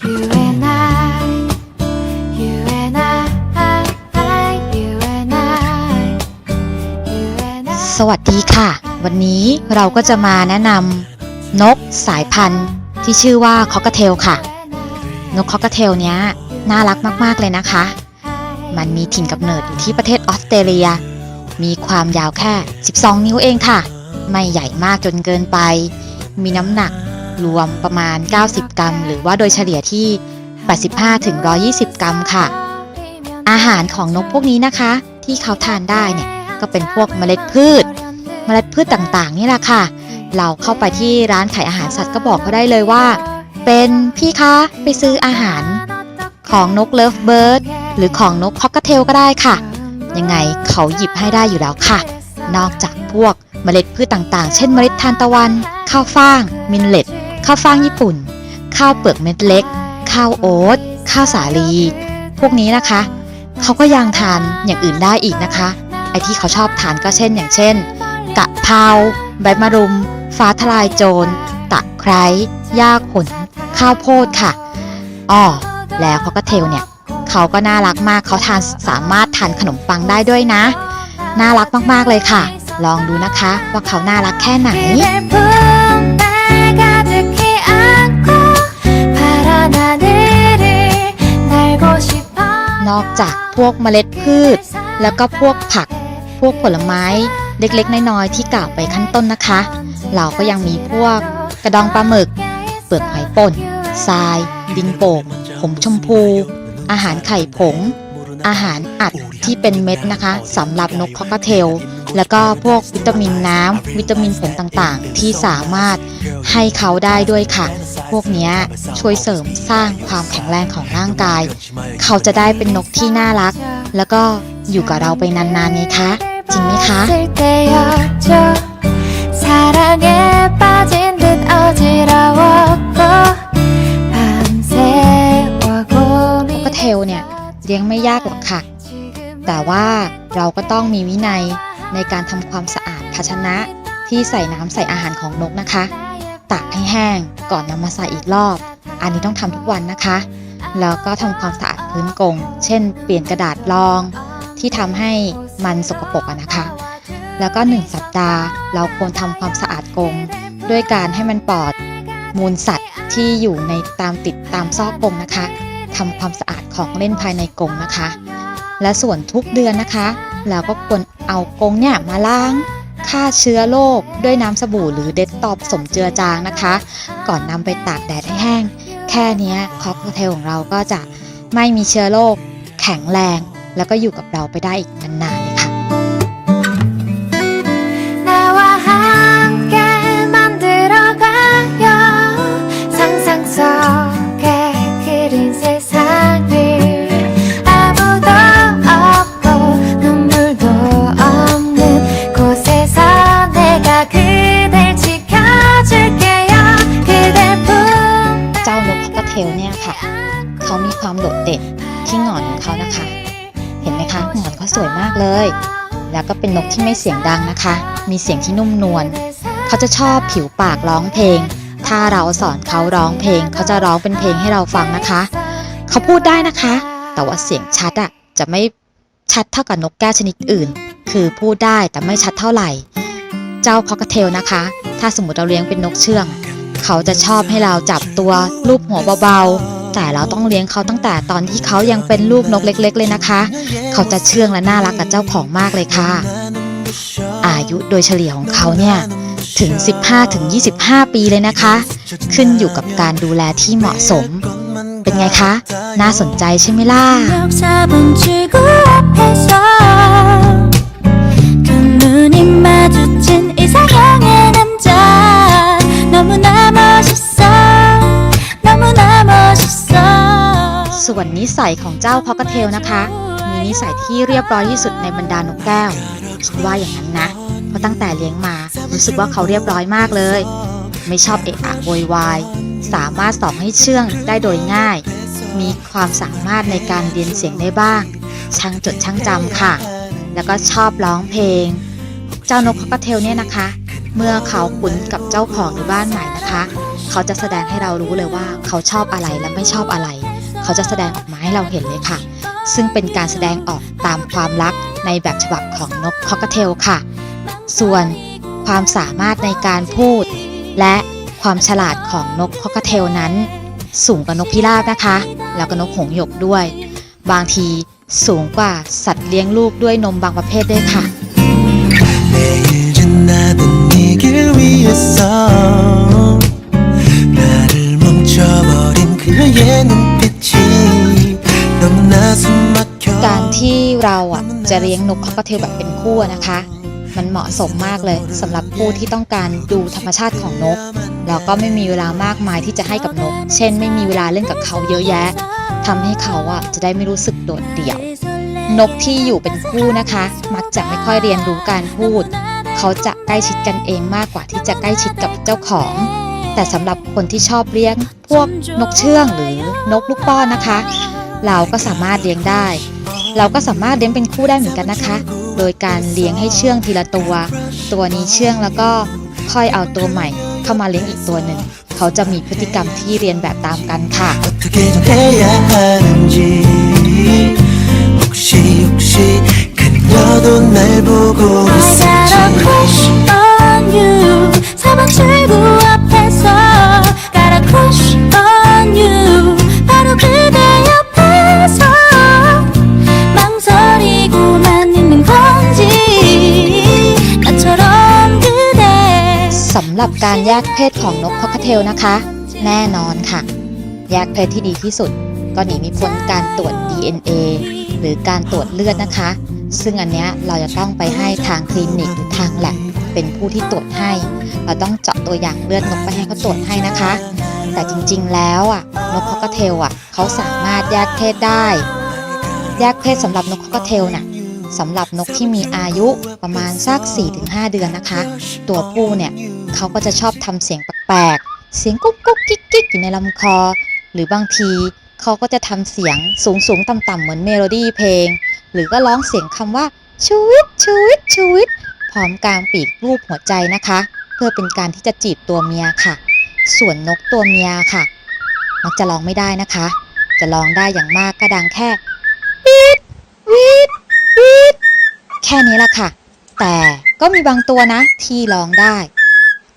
สวัสดีค่ะ วันนี้เราก็จะมาแนะนำนกสายพันธุ์ที่ชื่อว่าคอกเทลค่ะ นกคอกเทลเนี้ยน่ารักมาก ๆ เลยนะคะ มันมีถิ่นกำเนิดอยู่ที่ประเทศออสเตรเลีย มีความยาวแค่ 12 นิ้วเองค่ะ ไม่ใหญ่มากจนเกินไป มีน้ำหนัก รวมประมาณ 90 กรัม หรือว่าโดยเฉลี่ยที่ 85-120 กรัมค่ะ อาหารของนกพวกนี้นะคะ ที่เขาทานได้เนี่ยก็เป็นพวกเมล็ดพืช เมล็ดพืชต่างๆ นี่แหละค่ะ เราเข้าไปที่ร้านขายอาหารสัตว์ก็บอกเขาได้เลยว่า เป็นพี่คะไปซื้ออาหารของนกเลิฟเบิร์ดหรือของนกคอกเทลก็ได้ค่ะ ยังไงเขาหยิบให้ได้อยู่แล้วค่ะ นอกจากพวกเมล็ดพืชต่างๆ เช่นเมล็ดทานตะวัน ข้าวฟ่าง มินเลต ข้าวฟ่างญี่ปุ่น ข้าวเปลือกเม็ดเล็ก ข้าวโอ๊ต ข้าวสาลี พวกนี้นะคะ เขาก็ยังทานอย่างอื่นได้อีกนะคะ ไอที่เขาชอบทานก็เช่นอย่างเช่น กะเพราใบมะรุม ฟ้าทลายโจร ตะไคร้หญ้าขน ข้าวโพดค่ะอ้อแล้วเขาก็เทลเนี่ย เขาก็น่ารักมาก เขาทานสามารถทานขนมปังได้ด้วยนะ น่ารักมากๆเลยค่ะ ลองดูนะคะว่าเขาน่ารักแค่ไหน นอกจากพวกเมล็ดพืช แล้วก็พวกผัก พวกผลไม้เล็กๆ น้อยๆที่กล่าวไปขั้นต้นนะคะ เราก็ยังมีพวกกระดองปลาหมึก เปลือกหอยป่นทราย ดินโป่งผงชมพู อาหารไข่ผง อาหารอัดที่เป็นเม็ดนะคะสำหรับนกคอกเทล แล้วก็พวกวิตามินน้ำวิตามินผงต่างๆ ที่สามารถให้เขาได้ด้วยค่ะ พวกนี้ช่วยเสริมสร้างความแข็งแรงของร่างกาย เขาจะได้เป็นนกที่น่ารัก แล้วก็อยู่กับเราไปนานๆไงคะ จริงไหมคะก็เทลเนี่ยเลี้ยงไม่ยากหรอกค่ะ แต่ว่าเราก็ต้องมีวินัย ในการทำความสะอาดภาชนะที่ใส่น้ำใส่อาหารของนกนะคะตากให้แห้งก่อนนำมาใส่อีกรอบ อันนี้ต้องทำทุกวันนะคะ แล้วก็ทำความสะอาดพื้นกรงเช่น เปลี่ยนกระดาษรอง ที่ทำให้มันสกปรกนะคะ แล้วก็ 1 สัปดาห์ เราควรทำความสะอาดกรงด้วยการให้มันปลอดมูลสัตว์ที่อยู่ในตามติดตามซอกกรงนะคะทำความสะอาดของเล่นภายในกรงนะคะ และส่วนทุกเดือนนะคะ แล้วก็ควรเอากรงเนี่ยมาล้างฆ่าเชื้อโรคด้วยน้ำสบู่หรือเด็ดตอบสมเจือจางนะคะ ก่อนนำไปตากแดดให้แห้ง แค่นี้ยคอกเทลของเราก็จะไม่มีเชื้อโรคแข็งแรง แล้วก็อยู่กับเราไปได้อีกนานๆ ลเนี่ยค่ะ เขามีความโดดเด่นที่หงอนของเขานะคะ เห็นไหมคะหงอนเขาสวยมากเลย แล้วก็เป็นนกที่ไม่เสียงดังนะคะ มีเสียงที่นุ่มนวลเขาจะชอบผิวปากร้องเพลง ถ้าเราสอนเขาร้องเพลง เขาจะร้องเป็นเพลงให้เราฟังนะคะ เขาพูดได้นะคะ แต่ว่าเสียงชัดอะจะไม่ชัดเท่ากับนกแก้วชนิดอื่น คือพูดได้แต่ไม่ชัดเท่าไหร่ เจ้าคอกเทลนะคะ ถ้าสมมติเราเลี้ยงเป็นนกเชื่อง เขาจะชอบให้เราจับตัวลูบหัวเบาๆ แต่เราต้องเลี้ยงเขาตั้งแต่ตอนที่เขายังเป็นลูกนกเล็ก ๆ เลยนะคะ เขาจะเชื่องและน่ารักกับเจ้าของมากเลยค่ะ อายุโดยเฉลี่ยของเขาเนี่ยถึง 15-25 ปีเลยนะคะ ขึ้นอยู่กับการดูแลที่เหมาะสม เป็นไงคะ น่าสนใจใช่ไหมล่ะ ส่วนนิสัยของเจ้าคอกเทลนะคะ มีนิสัยที่เรียบร้อยที่สุดในบรรดานกแก้วคิดว่าอย่างนั้นนะ เพราะตั้งแต่เลี้ยงมา รู้สึกว่าเขาเรียบร้อยมากเลย ไม่ชอบเอะอะโวยวาย สามารถสอนให้เชื่องได้โดยง่าย มีความสามารถในการเรียนเสียงได้บ้าง ช่างจดช่างจำค่ะ แล้วก็ชอบร้องเพลง เจ้านกคอกเทลเนี่ยนะคะ เมื่อเขาคุ้นกับเจ้าของหรือบ้านใหม่นะคะ เขาจะแสดงให้เรารู้เลยว่าเขาชอบอะไรและไม่ชอบอะไร เขาจะแสดงออกมาให้เราเห็นเลยค่ะ ซึ่งเป็นการแสดงออกตามความรักในแบบฉบับของนกคอกเทลค่ะ ส่วนความสามารถในการพูด และความฉลาดของนกคอกเทลนั้น สูงกว่านกพิราบนะคะ แล้วก็นกหงส์หยกด้วย บางทีสูงกว่าสัตว์เลี้ยงลูกด้วยนมบางประเภทด้วยค่ะ 매일 지나던 네길 위에서 나를 멈춰버 การที่เราอะจะเลี้ยงนกคอกเทลแบบเป็นคู่นะคะ มันเหมาะสมมากเลยสำหรับผู้ที่ต้องการดูธรรมชาติของนก แล้วก็ไม่มีเวลามากมายที่จะให้กับนก เช่น ไม่มีเวลาเล่นกับเขาเยอะแยะทำให้เขาอะจะได้ไม่รู้สึกโดดเดี่ยว นกที่อยู่เป็นคู่นะคะ มักจะไม่ค่อยเรียนรู้การพูด เขาจะใกล้ชิดกันเองมากกว่าที่จะใกล้ชิดกับเจ้าของ แต่สำหรับคนที่ชอบเลี้ยงพวกนกเชื่องหรือนกลูกป้อนนะคะ เราก็สามารถเลี้ยงได้ เราก็สามารถเลี้ยงเป็นคู่ได้เหมือนกันนะคะ โดยการเลี้ยงให้เชื่องทีละตัว ตัวนี้เชื่องแล้วก็ค่อยเอาตัวใหม่ เข้ามาเลี้ยงอีกตัวหนึ่ง เขาจะมีพฤติกรรมที่เรียนแบบตามกันค่ะ 어떻게 좀 해야 하는지 혹시 혹시 그녀도 날 보고 I got a crush on you 사방 출구 앞에서 Got a crush on you 바로 그대 옆에서 망설이고만 있는 건지 나처럼 그대 สำหรับการแยกเพศของนกคอกเทลนะคะ แน่นอนค่ะ แยกเพศที่ดีที่สุด ก็หนีไม่พ้นการตรวจ DNA หรือการตรวจเลือดนะคะ ซึ่งอันเนี้ยเราจะต้องไปให้ทางคลินิกหรือทางแลบ เป็นผู้ที่ตรวจให้ เราต้องเจาะตัวอย่างเลือดนกไปให้เขาตรวจให้นะคะ แต่จริงๆแล้วอะนกคอกเทลอะเขาสามารถแยกเพศได้ แยกเพศสำหรับนกคอกเทลน่ะสำหรับนกที่มีอายุประมาณสัก 4-5 เดือนนะคะ ตัวผู้เนี่ยเขาก็จะชอบทำเสียงแปลกๆ เสียงกุ๊กกุ๊กกิ๊กกิ๊กอยู่ในลำคอ หรือบางทีเขาก็จะทำเสียงสูงสูงต่ำต่ำๆเหมือนเมโลดี้เพลง หรือก็ร้องเสียงคำว่าชูวิตชูวิตชูวิต พร้อมกลางปีกรูปหัวใจนะคะ เพื่อเป็นการที่จะจีบตัวเมียค่ะ ส่วนนกตัวเมียค่ะ มักจะร้องไม่ได้นะคะ จะร้องได้อย่างมากก็ดังแค่วีดวีดวีดแค่นี้ละค่ะ แต่ก็มีบางตัวนะที่ร้องได้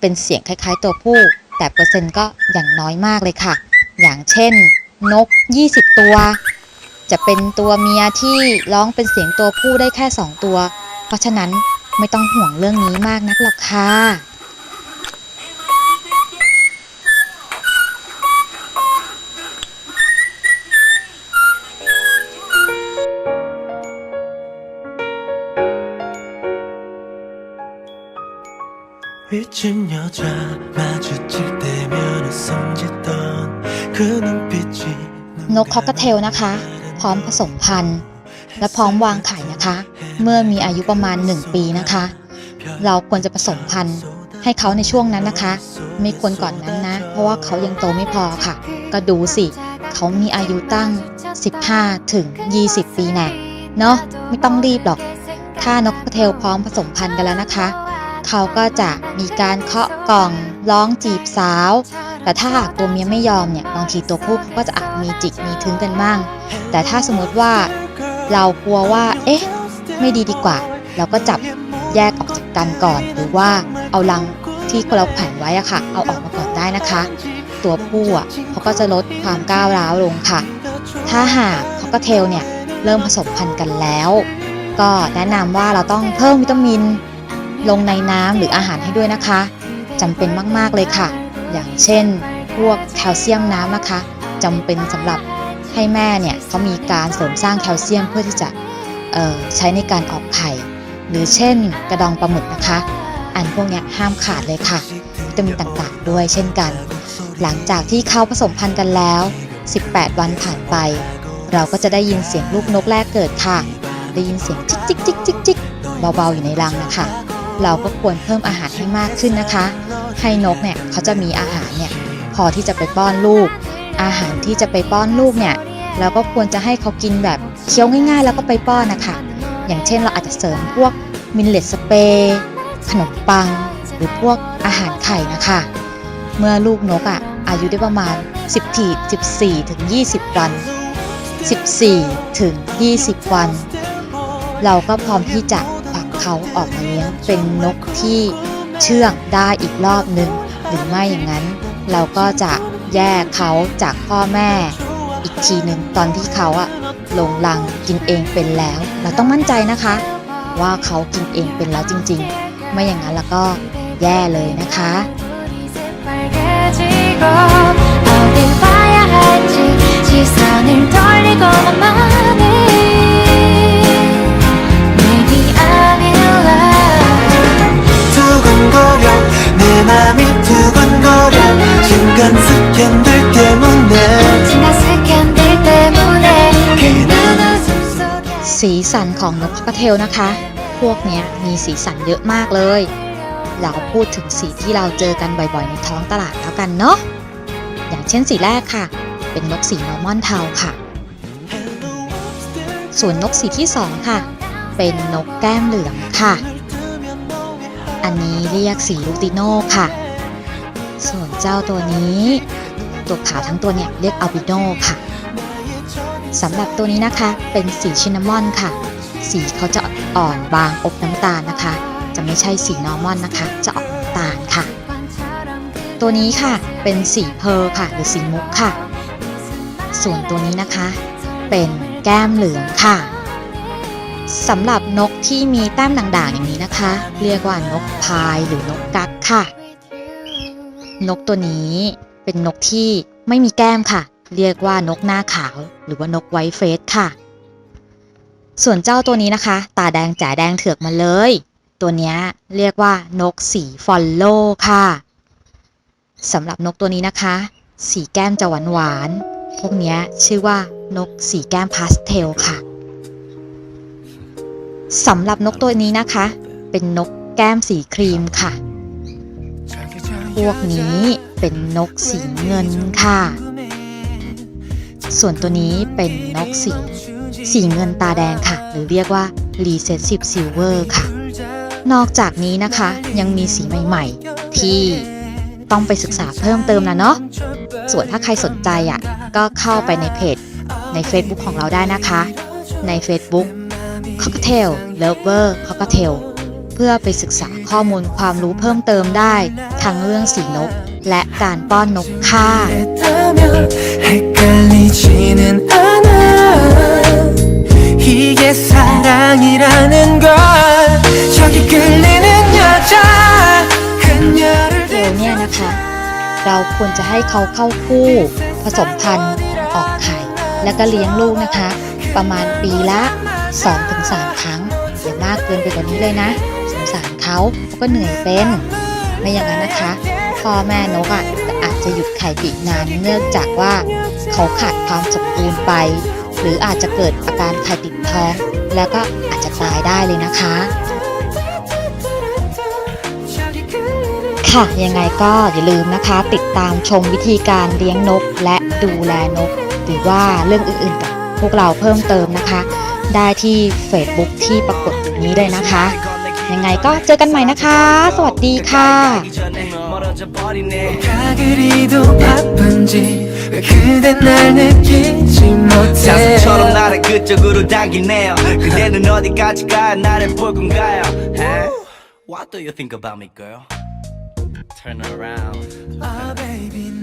เป็นเสียงคล้ายๆตัวผู้ แต่เปอร์เซ็นต์ก็อย่างน้อยมากเลยค่ะ อย่างเช่น นก 20 ตัว จะเป็นตัวเมียที่ร้องเป็นเสียงตัวผู้ได้แค่ 2 ตัว เพราะฉะนั้น ไม่ต้องห่วงเรื่องนี้มากนักหรอกค่ะ 위층 여자 마주칠 때면 웃음 짓던 그 눈빛이 นกคอกเทลนะคะ พร้อมผสมพันธุ์ และพร้อมวางไข่นะคะ เมื่อมีอายุประมาณ 1 ปีนะคะ เราควรจะผสมพันธุ์ให้เขาในช่วงนั้นนะคะ ไม่ควรก่อนนั้นนะ เพราะว่าเขายังโตไม่พอค่ะ ก็ดูสิ เขามีอายุตั้ง 15 ถึง 20 ปีแน่เนาะไม่ต้องรีบหรอก ถ้านกเทลพร้อมผสมพันธุ์กันแล้วนะคะ เขาก็จะมีการเคาะกล่องร้องจีบสาว แต่ถ้าหากตัวเมียไม่ยอมเนี่ยบางทีตัวผู้ก็จะอาจมีจิกมีทึงกันบ้าง แต่ถ้าสมมติว่า เรากลัวว่า เอ๊ะ ไม่ดีดีกว่า เราก็จับแยกออกจากกันก่อน หรือว่าเอาลังที่เราแขวนไว้อะค่ะ เอาออกมาก่อนได้นะคะ ตัวผู้อะเขาก็จะลดความก้าวร้าวลงค่ะ ถ้าหากคอกเทลเนี่ยเริ่มผสมพันธุ์กันแล้ว ก็แนะนำว่าเราต้องเพิ่มวิตามิน ลงในน้ำหรืออาหารให้ด้วยนะคะจำเป็นมาก ๆ เลยค่ะ อย่างเช่น พวกแคลเซียมน้ำนะคะจำเป็นสำหรับ ให้แม่เนี่ยเขามีการเสริมสร้างแคลเซียมเพื่อที่จะใช้ในการออกไข่ หรือเช่นกระดองปลาหมึกนะคะ อันพวกเนี้ยห้ามขาดเลยค่ะวิตามินต่างๆ ด้วยเช่นกัน หลังจากที่เขาผสมพันธุ์กันแล้ว 18 วันผ่านไป เราก็จะได้ยินเสียงลูกนกแรกเกิดค่ะ ได้ยินเสียงจิกจิกจิกจิกจิกเบาๆอยู่ในรังนะคะเราก็ควรเพิ่มอาหารให้มากขึ้นนะคะ ให้นกเนี่ยเขาจะมีอาหารเนี่ยพอที่จะไปป้อนลูก อาหารที่จะไปป้อนลูกเนี่ยเราก็ควรจะให้เขากินแบบเคี้ยวง่าย ๆ แล้วก็ไปป้อนนะคะอย่างเช่นเราอาจจะเสริมพวกมิลเลตสเปย์ขนมปัง หรือพวกอาหารไข่นะคะ เมื่อลูกนกอะอายุได้ประมาณ 10ถี14 ถึง 20 วัน 14 ถึง 20 วัน เราก็พร้อมที่จะผลักเขาออกมาเลี้ยงเป็นนกที่เชื่องได้อีกรอบหนึ่งหรือไม่อย่างนั้น เราก็จะ แยกเขาจากพ่อแม่ อีกทีหนึ่งตอนที่เขาอะลงลังกินเองเป็นแล้ว เราต้องมั่นใจนะคะ ว่าเขากินเองเป็นแล้วจริง ๆ ไม่อย่างนั้นแล้วก็แย่เลยนะคะ สันของนกคอกเทลนะคะ พวกเนี้ยมีสีสันเยอะมากเลย เราพูดถึงสีที่เราเจอกันบ่อยๆในท้องตลาดแล้วกันเนาะ อย่างเช่นสีแรกค่ะ เป็นนกสีนอร์มอนเทาค่ะ ส่วนนกสีที่สองค่ะ เป็นนกแก้มเหลืองค่ะ อันนี้เรียกสีลูติโน่ค่ะ ส่วนเจ้าตัวนี้ ตัวขาวทั้งตัวเนี่ยเรียกอัลบิโนค่ะ สำหรับตัวนี้นะคะเป็นสีชินนามอนค่ะ สีเขาจะอ่อนบางอบน้ำตาลนะคะ จะไม่ใช่สีนอร์มอนนะคะ จะออกน้ำตาลค่ะ ตัวนี้ค่ะเป็นสีเพร์ลค่ะ หรือสีมุกค่ะ ส่วนตัวนี้นะคะ เป็นแก้มเหลืองค่ะสำหรับนกที่มีแต้มด่างๆอย่างนี้นะคะ เรียกว่านกพายหรือนกกักค่ะ นกตัวนี้เป็นนกที่ไม่มีแก้มค่ะ เรียกว่านกหน้าขาว หรือว่านกไวท์เฟสค่ะ ส่วนเจ้าตัวนี้นะคะ ตาแดงจ๋าแดงเถือกมาเลย ตัวนี้เรียกว่านกสีฟอลโลค่ะสำหรับนกตัวนี้นะคะ สีแก้มจะหวานหวานๆพวกนี้ชื่อว่านกสีแก้มพาสเทลค่ะสำหรับนกตัวนี้นะคะ เป็นนกแก้มสีครีมค่ะ พวกนี้เป็นนกสีเงินค่ะ ส่วนตัวนี้เป็นนกสี สีเงินตาแดงค่ะ หรือเรียกว่า Recessive Silver ค่ะ นอกจากนี้นะคะยังมีสีใหม่ๆ ที่ต้องไปศึกษาเพิ่มเติมนะเนาะ ส่วนถ้าใครสนใจอะก็เข้าไปในเพจใน Facebook ของเราได้นะคะ ใน Facebook Cocktail Lover Cocktail เพื่อไปศึกษาข้อมูลความรู้เพิ่มเติมได้ ทั้งเรื่องสีนก และการป้อนนกค่ะ 했다면 헷갈리지는 않아 이게 사랑이라는 걸 저기 끌리는 여자 그녀를 เทลเนี่ยนะคะ เราควรจะให้เขาเข้าคู่ ผสมพันธุ์ออกไข่ แล้วก็เลี้ยงลูกนะคะ ประมาณปีละ 2-3 ครั้ง อย่ามากเกินไปกว่านี้เลยนะ สงสารเขาเขาก็เหนื่อยเป็น ไม่อย่างนั้นนะคะ พ่อแม่นกอ่ะจะอา จะหยุดไข่ปีกนานเนื่องจากว่าเขาขาดความสมบูรณ์ไป หรืออาจจะเกิดอาการไข่ติดท้อง แล้วก็อาจจะตายได้เลยนะคะ ค่ะยังไงก็อย่าลืมนะคะ ติดตามชมวิธีการเลี้ยงนก และดูแลนก หรือว่าเรื่องอื่นๆกับพวกเราเพิ่มเติมนะคะ ได้ที่ Facebook ที่ปรากฏอยู่นี้เลยนะคะ ยังไงก็เจอกันใหม่นะคะ สวัสดีค่ะ 가 그리도 바쁜지 왜 그댄 날 느끼지 못해? 자석처럼 나를 그쪽으로 당기네요. 그대는 어디까지 가? 나를 볼 건가요. Huh? What do you think about me girl? Turn around. Ah baby